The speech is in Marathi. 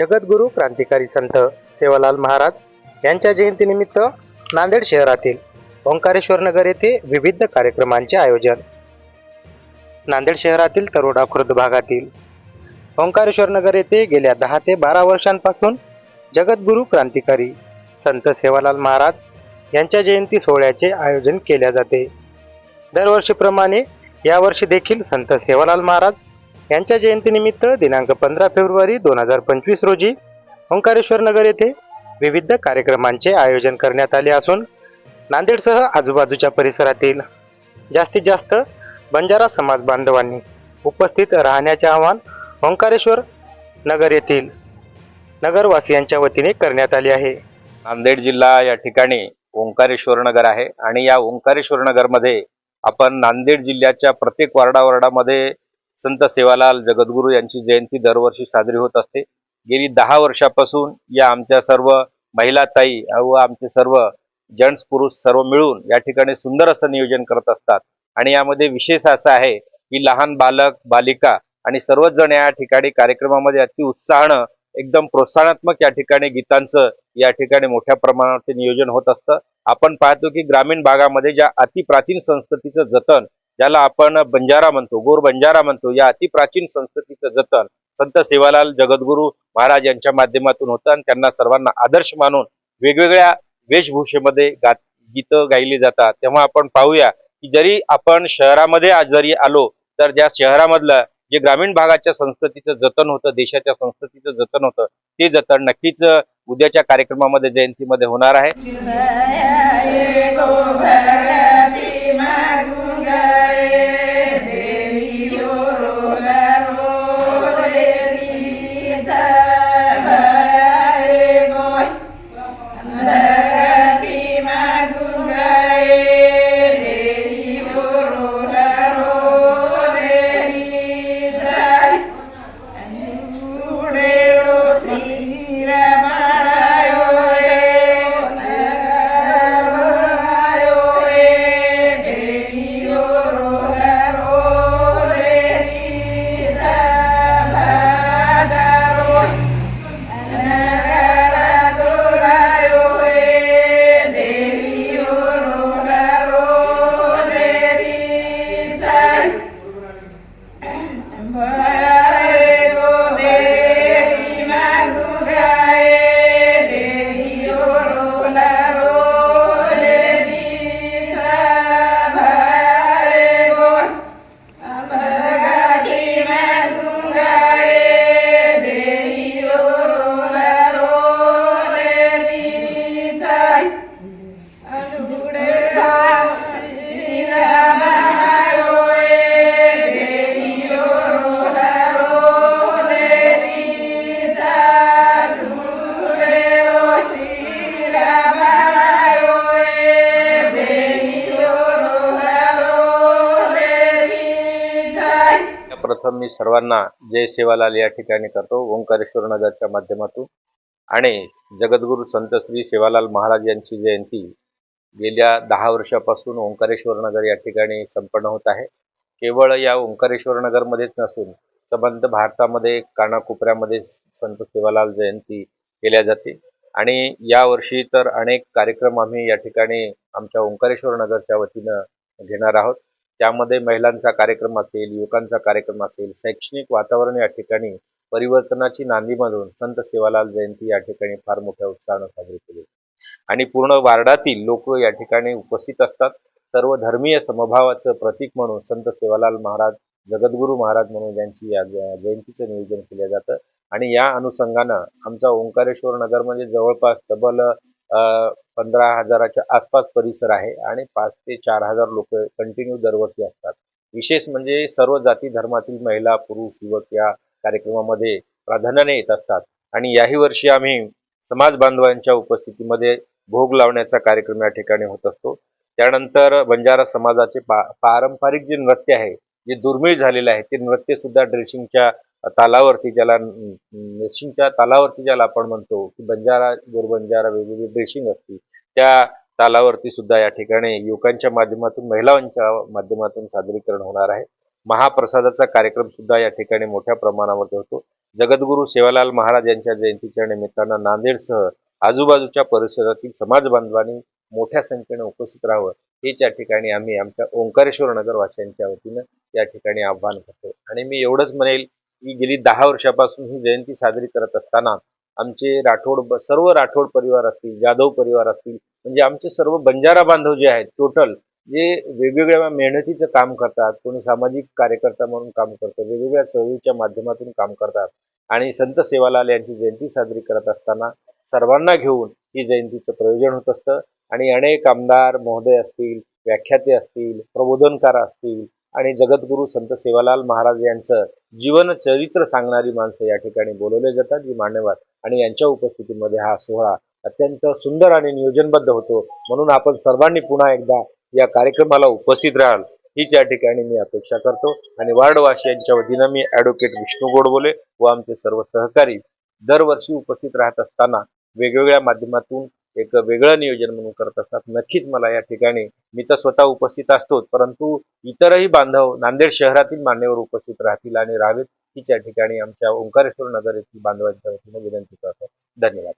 जगद्गुरू क्रांतिकारी संत सेवालाल महाराज यांच्या जयंतीनिमित्त नांदेड शहरातील ओंकारेश्वर नगर येथे विविध कार्यक्रमांचे आयोजन. नांदेड शहरातील तरोडा खुर्द भागातील ओंकारेश्वर नगर येथे गेल्या दहा ते बारा वर्षांपासून जगद्गुरू क्रांतिकारी संत सेवालाल महाराज यांच्या जयंती सोहळ्याचे आयोजन केले जाते. दरवर्षीप्रमाणे यावर्षी देखील संत सेवालाल महाराज यांच्या जयंतीनिमित्त दिनांक पंधरा फेब्रुवारी दोन हजार पंचवीस रोजी ओंकारेश्वर नगर येथे विविध कार्यक्रमांचे आयोजन करण्यात आले असून नांदेडसह आजूबाजूच्या परिसरातील जास्तीत जास्त बंजारा समाज बांधवांनी उपस्थित राहण्याचे आवाहन ओंकारेश्वर नगर येथील नगरवासियांच्या वतीने करण्यात आले आहे. नांदेड जिल्हा या ठिकाणी ओंकारेश्वर नगर आहे आणि या ओंकारेश्वर नगरमध्ये आपण नांदेड जिल्ह्याच्या प्रत्येक वार्डावार्डामध्ये संत सेवालाल जगद्गुरू यांची जयंती दरवर्षी साजरी होत असते. गेली दहा वर्षापासून या आमच्या सर्व महिला ताई व आमचे सर्व जेंट्स पुरुष सर्व मिळून या ठिकाणी सुंदर असं नियोजन करत असतात. आणि यामध्ये विशेष असं आहे की लहान बालक बालिका आणि सर्वच जण या ठिकाणी कार्यक्रमामध्ये अति उत्साहानं एकदम प्रोत्साहनात्मक या ठिकाणी गीतांचं या ठिकाणी मोठ्या प्रमाणावरती नियोजन होत असतं. आपण पाहतो की ग्रामीण भागामध्ये ज्या अतिप्राचीन संस्कृतीचं जतन ज्याला आपण बंजारा म्हणतो गोर बंजारा म्हणतो या अतिप्राचीन संस्कृतीचं जतन संत सेवालाल जगद्गुरू महाराज यांच्या माध्यमातून होतं आणि त्यांना सर्वांना आदर्श मानून वेगवेगळ्या वेशभूषेमध्ये गात गीतं गायली जातात. तेव्हा आपण पाहूया की जरी आपण शहरामध्ये आज जरी आलो तर ज्या शहरामधलं जे ग्रामीण भागाच्या संस्कृतीचं जतन होतं देशाच्या संस्कृतीचं जतन होतं ते जतन नक्कीच उद्याच्या कार्यक्रमामध्ये जयंतीमध्ये होणार आहे. सर्वप्रथम मी सर्वांना जय सेवालाल या ठिकाणी करतो. ओंकारेश्वर नगरच्या माध्यमातून. आणि जगद्गुरू संत श्री सेवालाल महाराज यांची जयंती गेल्या दहा वर्षापासून ओंकारेश्वर नगर या ठिकाणी संपन्न होत आहे. केवळ या ओंकारेश्वर नगरमध्येच नसून संबंध भारतामध्ये कानाकोपऱ्यामध्ये संत सेवालाल जयंती केल्या जाते. आणि यावर्षी तर अनेक कार्यक्रम आम्ही या ठिकाणी आमच्या ओंकारेश्वर नगरच्या वतीनं घेणार आहोत. त्यामध्ये महिलांचा कार्यक्रम असेल युवकांचा कार्यक्रम असेल शैक्षणिक वातावरण या ठिकाणी परिवर्तनाची नांदी म्हणून संत सेवालाल जयंती या ठिकाणी फार मोठ्या उत्साहानं साजरी केली. आणि पूर्ण वार्डातील लोक या ठिकाणी उपस्थित असतात. सर्व धर्मीय समभावाचं प्रतीक म्हणून संत सेवालाल महाराज जगद्गुरू महाराज म्हणून यांची या जयंतीचं नियोजन केलं जातं. आणि या अनुषंगानं आमचा ओंकारेश्वर नगरमध्ये म्हणजे जवळपास तब्बल पंधरा हजाराच्या आसपास परिसर आहे आणि पाच ते चार हजार लोक कंटिन्यू दरवर्षी असतात. विशेष म्हणजे सर्व जाती धर्मातील महिला पुरुष युवक या कार्यक्रमामध्ये प्राधान्याने येत असतात. आणि याही वर्षी आम्ही समाज बांधवांच्या उपस्थितीमध्ये भोग लावण्याचा कार्यक्रम या ठिकाणी होत असतो. त्यानंतर बंजारा समाजाचे पा पारंपरिक जे नृत्य आहे जे दुर्मिळ झालेलं आहे ते नृत्य सुद्धा ड्रेसिंगच्या तालावरती ज्याला ड्रेसिंगच्या तालावरती ज्याला आपण म्हणतो की बंजारा गोरबंजारा वेगवेगळी ड्रेसिंग असते त्या तालावरती सुद्धा या ठिकाणी युवकांच्या माध्यमातून महिलांच्या माध्यमातून सादरीकरण होणार आहे. महाप्रसादाचा कार्यक्रम सुद्धा या ठिकाणी मोठ्या प्रमाणामध्ये होतो. जगद्गुरू सेवालाल महाराज यांच्या जयंतीच्या निमित्तानं नांदेडसह आजूबाजूच्या परिसरातील समाज बांधवांनी मोठ्या संख्येने उपस्थित राहावं हेच या ठिकाणी आम्ही आमच्या ओंकारेश्वर नगरवासियांच्या वतीनं या ठिकाणी आव्हान करतो. आणि मी एवढंच म्हणेल की गेली दहा वर्षापासून ही जयंती साजरी करत असताना आमचे राठोड ब- सर्व राठोड परिवार असतील जाधव परिवार असतील म्हणजे आमचे सर्व बंजारा बांधव जे आहेत टोटल जे वेगवेगळ्या मेहनतीचं काम करतात कोणी सामाजिक कार्यकर्ता म्हणून काम करतं वेगवेगळ्या चळवळीच्या माध्यमातून काम करतात आणि संत सेवालाल यांची जयंती साजरी करत असताना सर्वांना घेऊन ही जयंतीचं प्रयोजन होत असतं आणि अनेक आमदार महोदय असतील व्याख्याते असतील प्रबोधनकार असतील आणि जगद्गुरू संत सेवालाल महाराज यांचं जीवन चरित्र सांगणारी माणसं या ठिकाणी बोलवले जातात जी मान्यवर. आणि यांच्या उपस्थितीमध्ये हा सोहळा अत्यंत सुंदर आणि नियोजनबद्ध होतो. म्हणून आपण सर्वांनी पुन्हा एकदा या कार्यक्रमाला उपस्थित राहाल हीच या ठिकाणी मी अपेक्षा करतो. आणि वार्डवासियांच्या वतीनं मी ॲडव्होकेट विष्णू गोडबोले व आमचे सर्व सहकारी दरवर्षी उपस्थित राहत असताना वेगवेगळ्या माध्यमातून एक वेगळं नियोजन म्हणून करत असतात. नक्कीच मला या ठिकाणी मी तर स्वतः उपस्थित असतोच परंतु इतरही बांधव नांदेड शहरातील मान्यवर उपस्थित राहतील आणि राहावेत हीच या ठिकाणी आमच्या ओंकारेश्वर नगर येथील बांधवांच्या वतीने विनंती करतो. धन्यवाद.